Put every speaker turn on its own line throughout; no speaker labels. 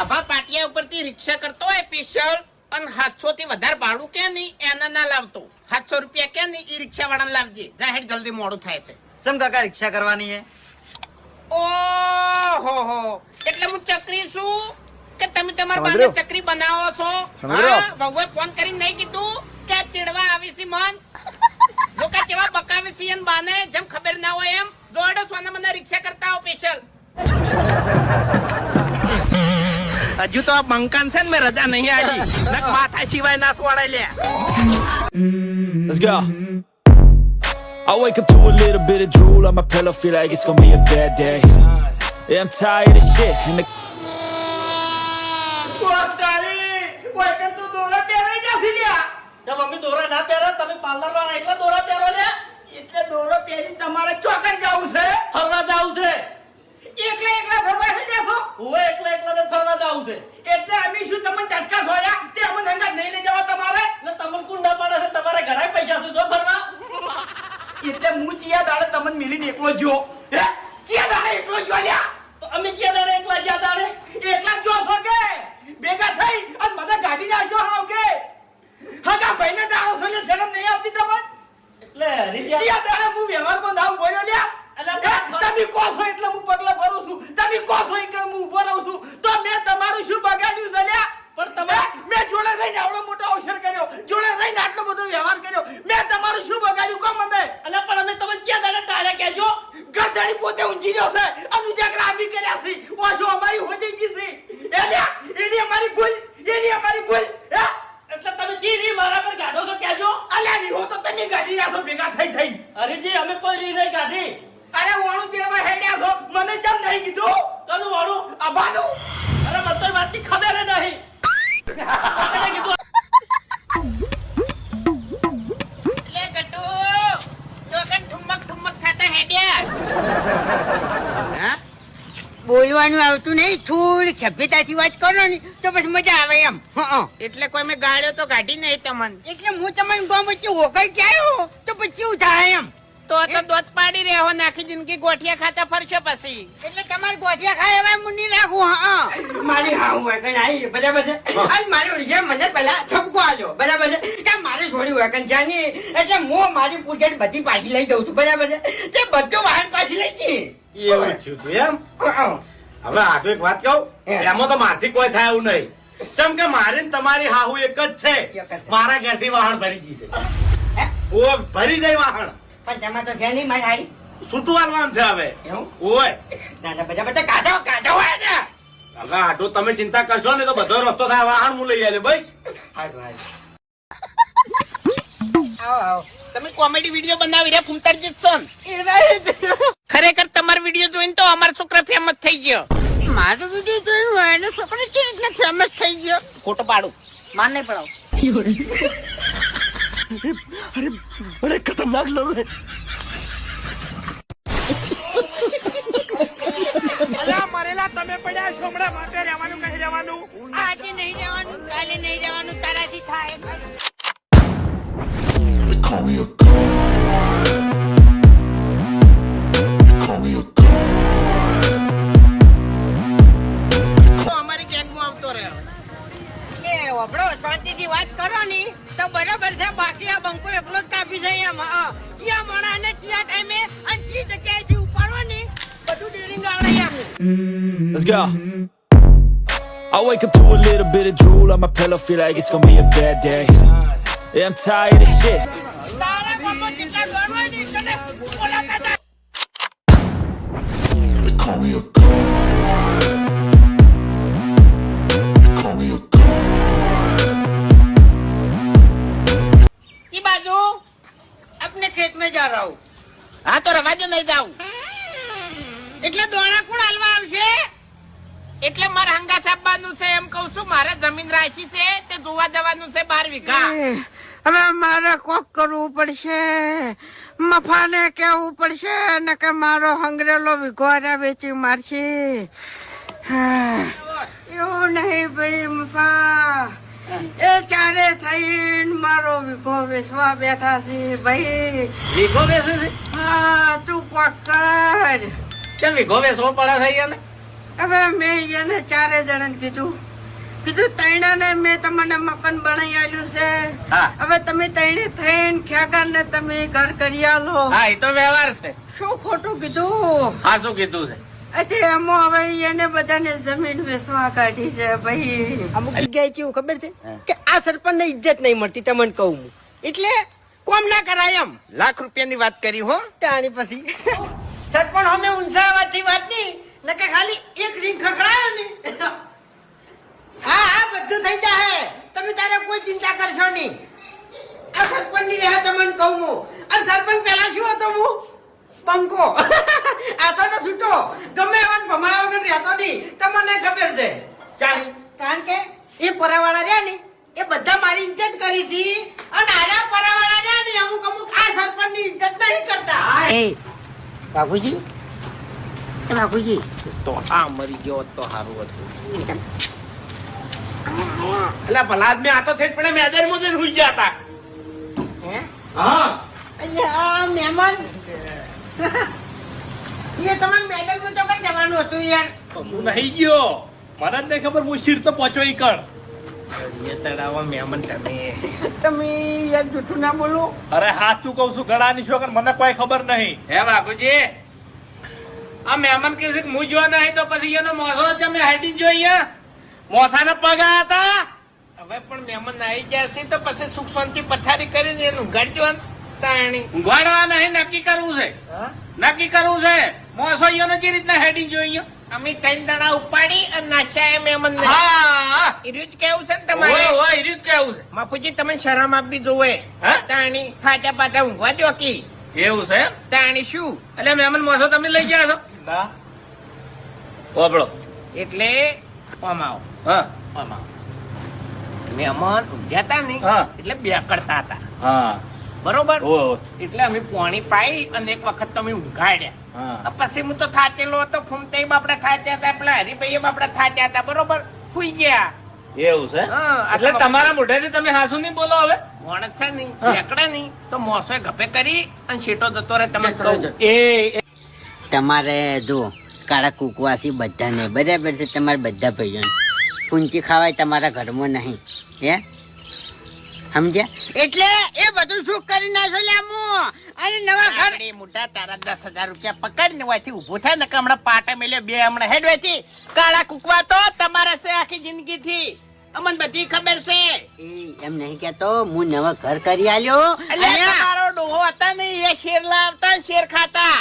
આભા પાટિયા ઉપરથી રિક્ષા કરતો હોય સ્પેશિયલ અને સાતસો થી વધારે ભાડું કે નહીં? એના ના લાવતો. સાતસો રૂપિયા કે નહીં? ઈ રિક્ષા વાળાને લાવજે જાહેર જલ્દી મોડું થાય છે.
ચમ કાકા રિક્ષા કરવાની હે?
ઓ હો. એટલે હું ચકરી છું કે તમે તમારા બાને? ચકરી બનાવો છો? હા વહુએ ફોન કરીને નહીં કીધું કે ચીડવા તેડવા આવી છે મન. લોકો કેવા બકાવે છે એન બાને? જેમ ખબર ના હોય એમ. દોડો સોના મને રિક્ષા કરતા હો સ્પેશિયલ હજુ તો આ બંકાન છે ને મેં રજા નહીં આવી નક માથા સિવાય ના સોડાય લે
Let's go. I wake up to a little bit of drool on my pillow, feel like it's gonna be a bad day. Yeah, I'm tired of shit, and the
mummy દોરા ના પહેરો તમે પાર્લર વાળા એકલા દોરા પહેરો લે
એટલે દોરો પહેરી તમારે ચોકર જવું છે
ફરવા જાવું છે
એકલા એકલા ફરવા છે દેખો
હું એકલા એકલા જ ફરવા જાઉં છે.
એટલે અમે શું તમને ટસકા સોયા તે અમને ધંધા નહીં લઈ જવા તમારે?
એટલે તમને કોણ ના પાડે છે? તમારે ઘણા પૈસા છે જો ફરવા.
એટલે હું ચિયા દાડે તમને મિલીને એકલો જો હે? ચિયા દાડે એકલો જો લ્યા.
તો અમે ચિયા દાડે એકલા જ્યાં દાડે
એકલા જ જો છો કે ભેગા થઈ અને મને ગાડી નાખજો હાવ કે હગા ભાઈને ડાળો છો શરમ નહીં આવતી તમને?
એટલે
ચિયા દાડે હું વ્યવહારમાં નાવ બોલ્યો લ્યા? તમે કહો છો એટલે હું પગલા ભરું છું. તમે કહો છો એટલે હું ઊભો રહું છું. તો મેં તમારું શું બગાડ્યું છે લ્યા?
પણ તમે
મેં જોડે રહીને આવડો મોટો અવસર કર્યો. જોડે રહીને આટલો બધો વ્યવહાર કર્યો. મેં તમારું શું બગાડ્યું? કહો મને.
અલા પણ અમે તમને ક્યાં દાડે ટાળ્યા કહેજો?
ગરદાડી પોતે ઊંચી રહ્યો છે. અને ઉજાગરા આપી કર્યા છે. ઓછો અમારી હોજઈ ગઈ છે એ લ્યા એની અમારી ભૂલ એની અમારી ભૂલ હે
એટલે તમે જી રી મારા પર ગાઢો છો કહેજો
અલ્યા ની હો તો તમે ગાડી રાખો ભેગા થઈ થઈ
હરીજી અમે કોઈ રી નહીં કાઢી
અરે વાણું તેડવા હેડ્યા છો મને ચમ નહીં કીધું
કનું વાળું
આભાનું
અરે મને તો એ વાતની ખબર જ નહીં કોને કીધું
લે ગટુ ચોકન ઠુમક ઠુમક થતા હેડ્યા હા
બોલવાનું આવતું નહીં. થોડી સભ્યતાથી વાત કરો ને તો પછી મજા આવે એમ.
એટલે કોઈ મેં ગાળ્યો તો કાઢી નહીં તમને.
એટલે હું તમને ગામ વચ્ચે હોકઈ ક્યાં તો પછી શું થાય એમ?
તો તો દોત પાડી રહ્યો નાખી જિંદગી ગોઠિયા ખાતા ફરશો પછી.
એટલે તમારે ગોઠિયા ખાય એવા હું નહીં રાખું હા. મારી હા હું વેકન આવી બરાબર છે? અને મારી ઓળી મને પેલા છપકો આલ્યો બરાબર છે? કે મારી છોડી વેકન છે ને એટલે હું મારી પૂરગેટ બધી પાછી લઈ દઉં છું બરાબર છે? તે બધું વાહન પાછી લઈ જઈ
એવું થયું તું એમ?
હં.
હવે આગળ એક વાત કહું? એમાં તો મારથી કોઈ થાય એવું નહીં. ચમ કે મારી તમારી હાહુ એક જ છે. મારા ઘરથી વાહન ભરી ગઈ
છે.
ઓ ભરી જાય વાહણ
પણ તમે તો છે નહીં મારી હારી.
છૂટું વાળવાનું છે હવે. ઓય.
દાદા બધા બધા કાઢો કાઢો હોય ને.
હવે આટો તમે ચિંતા કરશો ને તો બધો રસ્તો થાય. વાહન હું લઈ આવે બસ.
હારું હારું.
આવો આવો. તમે કોમેડી વીડિયો બનાવી રહ્યા ફૂમતારજી જ છો ને?
એ રહી જ.
ખરેખર તમારો વીડિયો જોઈને તો અમારો છોકરો થઈ ગયો.
મારો વીડિયો જોઈને હોય એનો છોકરો કેવી રીતના ફેમસ થઈ ગયો?
ખોટો પાડું. માન નહીં પડાવ.
આજે નહીં જવાનું કાલે નહીં જવાનું તારાથી થાય.
Call me a
શાંતિથી વાત કરો ની તો બરાબર છે બાકી આ બંકો એકલો જ કાપી જાય એમ હા ચિયા મોણા અને ચિયા ટાઈમે અને ચી જગ્યાએથી ઉપાડવો ની બધું ડેરિંગ આવડે એમ
Let's go. I wake up to a little bit of drool on my pillow, feel like it's gonna be a bad day. Yeah, I'm tired of shit.
તારા ગામમાં જેટલા ઘર હોય ને તને મુલાકાત આ-
They call me a god.
એટલે દોણા કુળ હાલવા આવશે?
એટલે મારે હંગા છાપવાનું છે એમ કઉ છું. મારે જમીન રાખી છે તે જોવા જવાનું છે બાર વીઘા.
હવે મારે કોક કરવું પડશે. મફાને કેવું પડશે ને કે મારો હંગરેલો વિઘોરા વેચી મારશે. હા, એવું નહીં ભાઈ મફા. એ ચારે થઈને મારો વિઘો વેચવા બેઠા છે ભાઈ.
વિઘો બેસે છે?
હા તું કોક કર.
કેમ બેસવો પડે છે યાર
હવે મેં એને ચારે જણાને કીધું. કીધું તૈણાને મેં તમને મકાન બનાવી આલ્યું છે. હવે તમે તૈણે થઈને ખેગાને તમે ઘર કરી આલો.
હા એ તો વ્યવહાર છે.
શું ખોટું કીધું?
હા શું કીધું છે?
એટલે એમાં હવે એને બધાને જમીન વેચવા કાઢી છે ભાઈ.
અમુક જગ્યાએ કેવું ખબર છે? કે આ સરપંચ ને ઇજ્જત નહીં મળતી તમને કહું એટલે કોમ ના કરાય એમ.
લાખ રૂપિયાની વાત કરી હો.
તાણી પછી. સરપંચ અમે ઊંઝાવાથી વાત નહીં. નકે ખાલી એક રીંગ ખખડાયો ને. હા હા બધું થઈ જાય તમે તારે કોઈ ચિંતા કરશો નહીં. આ સરપંચની રહે તમને કહું હું. અને સરપંચ પહેલા શું હતો હું? બંકો. આ તો ને છૂટો. ગમે એવા ભમાયા વગર રહેતો નહીં. તમને ખબર છે. ચાલી. કારણ કે એ પરાવાળા રહ્યા ને એ બધા મારી ઇજ્જત કરી હતી. અને આરા પરાવાળા રહ્યા ને અમુક અમુક આ સરપંચની ઇજ્જત નહીં કરતા.
એ બાપુજી? એ બાપુજી.
તો આ મરી ગયો તો સારું હતું. એટલે ભલા આદમી આતો થઈ પણ મેદરમાં જ હુઈ ગયા હતા
હા? મહેમાન એ તમારે મેડમ તો કઈ જવાનું હતું યાર?
હું નહીં ગયો. મને જ નહીં ખબર હું શીર તો પહોંચો ઈ અરે સાચું કહું છું? ગળાની છોકર મને કોઈ ખબર નહીં.
હે બાપુજી? આ મહેમાન કે છે હું જો નહીં તો પછી એનો મોસો તમે હેડી જો અહીંયા મોસાના પગ હતા? હવે પણ મહેમાન આવી ગયા છે તો પછી સુખ શાંતિ પથારી કરીને એનું તાણી. નહીં નક્કી કરવું છે. નક્કી કરવું છે. મોસો અહીંયાનો જે રીતના હેડિંગ જો અહીંયા? અમે ત્રણ દડા ઉપાડી અને નાચ્યા એમ મહેમાન હા. એર્યું કેવું છે ને તમારે? ઓય ઓય જ કેવું છે? માફુજી તમે શરમ આપી જોવે તાણી થાચા પાટા ઊંઘવા દો કી. એવું છે તાણી શું? એટલે મહેમાન મોસો તમે લઈ ગયા છો?
ના.
ઓબળો એટલે આમ હા. પમાવો. આવો મહેમાન હતા ને એટલે બે કરતા હતા.
હા.
બરોબર? એટલે અમે પાણી પાઈ અને એક વખત તમે ઊંઘાડ્યા. પછી હું તો થાચેલો હતો ફૂમતે બાપડે ખાચ્યા હતા પેલા હરિભાઈ બાપડે ખાચ્યા હતા બરોબર? સુઈ ગયા.
એવું છે? એટલે તમારા મોઢેથી તમે હાસુ નહીં બોલો હવે?
મોણસ છે નહીં. એકડે નહીં તો મોસો ગપે કરી અને છેટો જતો રહે તમે
એ-
તમારે જો કાળા કુકવાસી બધાને બરાબર છે તમારા બધા ભાઈઓ ફૂંચી ખાવાય તમારા ઘરમાં નહીં હે? સમજ્યા?
એટલે એ બધું શું કરી નાખો લે હું. અને નવા ઘર
એ મોટા તારા દસ હજાર રૂપિયા પકડીને વાથી ઊભો થાય ને હમણાં પાટે મેલે બે હમણાં હેડ વેચી. કાળા કુકવા તો તમારા છે આખી જિંદગી થી અમને બધી ખબર છે.
એમ નહીં કેતો હું નવા ઘર કરી આલ્યો.
એટલે તમારો ડોહો હતા ને એ શેર લાવતા શેર ખાતા.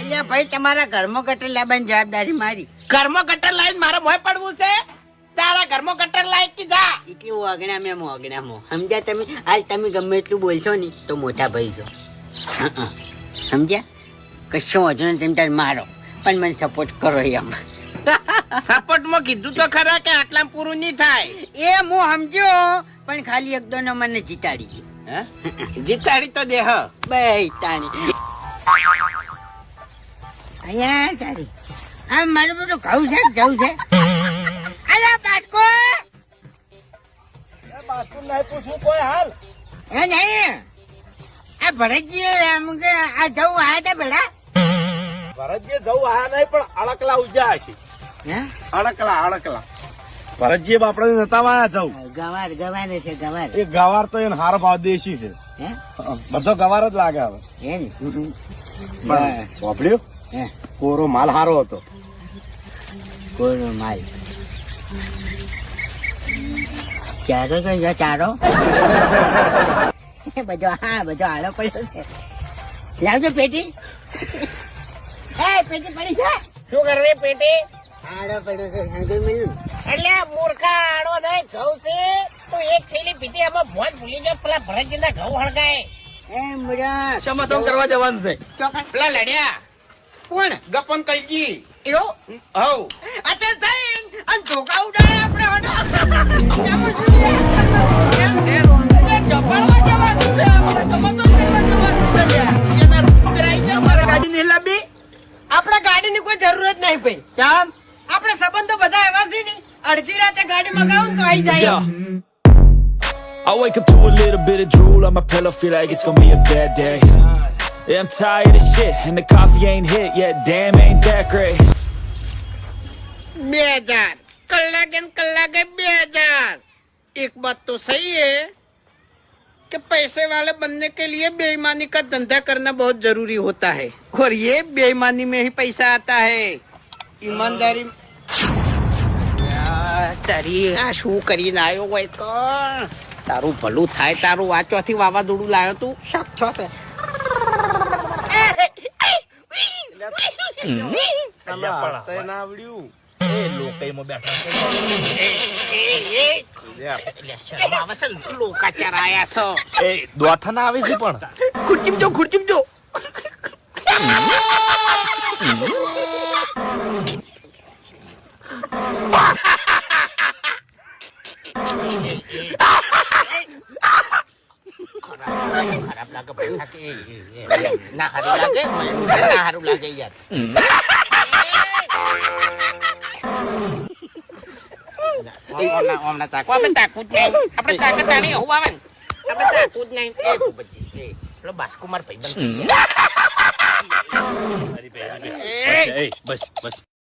એટલે ભાઈ તમારા ઘરમાં ગટર લાવવાની જવાબદારી મારી.
ઘરમાં ગટર લાવીને મારે મોય પડવું છે? તારા ઘરમાં ગટર લાવી કીધા
એટલે હું અગણામાં હું અગણામાં સમજ્યા તમે? આજ તમે ગમે એટલું બોલશો ને તો મોટા ભાઈ છો. સમજ્યા? કશો વાંધો નહીં તમે તાર મારો. પણ મને સપોર્ટ કરો એમ.
સપોર્ટમાં કીધું તો ખરા કે આટલા પૂરું નહીં થાય?
એ હું સમજ્યો પણ ખાલી એક દોનો મને જીતાડી ગયો
જીતાડી તો દેહ
બે તાણી. અહીંયા તારી. આ મારું બધું ઘઉં છે કે જવું છે? એ નહીં. આ ભરતજી આમ કે આ જવું આયા તા બેડા
ભરતજી જવું આયા નહીં પણ અડકલા ઉજા
હે?
અડકલા અડકલા. ભરતજી આપણે નતા વાયા જવું
ગવાર ગવાર છે ગવાર.
એ ગવાર તો એને હાર ભાવ દેશી છે.
હે?
બધો ગવાર જ લાગે હવે. વાપર્યું?
હે.
કોરો માલ હારો હતો.
કોરો માલ. ચારો તો જો ચારો. બધો હા બધો આડો પડ્યો છે. લાવજો પેટી. એ પેટી પડી છે.
શું કરે પેટી?
આડો પડ્યો છે સમજી મળ્યું
એટલે આ મૂર્ખા આડો નહીં ઘઉં છે. તો એક થેલી પીધી આમાં ભોજ ભૂલી ગયો પેલા ભરતજી ના ઘઉં હળગાય.
એ મુડા
સમાધાન કરવા જવાનું છે?
પેલા લડ્યા.
કોણ?
ગપન કલજી
એવો?
હવ
નહીં
ભાઈ
ચામ
આપણે સંબંધો બધા એવા છે ને અડધી રાતે ગાડી મગાવું તો આવી જાય
Yeah. I wake up to a little bit of drool on my pillow, feel like it's gonna be a bad day. Yeah, I'm tired of shit, and the coffee ain't hit yet. Damn, ain't that great.
બે હજાર કલાકે ને કલાકે બે હજાર एक बात तो सही है कि पैसे वाले बनने के लिए बेईमानी का धंधा करना बहुत जरूरी होता है और ये बेईमानी में ही पैसा आता है ઈમાનદારી. તારી આ શું કરીને આવ્યો હોય તો? તારું ભલું થાય તારું વાંચવાથી વાવાઝોડું લાવ્યો તું. શક છો છે.
આવે છે પણ.
ખુરચીમ જો ખુરચીમ જો. ખરાબ લાગે પૈસા કે એ, એ, એ, ના હારું લાગે મને ના હારું લાગે યાર ઓમના ઓમના તાકો આપણે તાકું જ નહીં આપણે તાકાત તાણી હું આવે ને આપણે તાકું જ નહીં એ ભૂપતજી એ પેલો બાસ્કુમાર ભાઈબંધ છે યાર. એ,
એ બસ બસ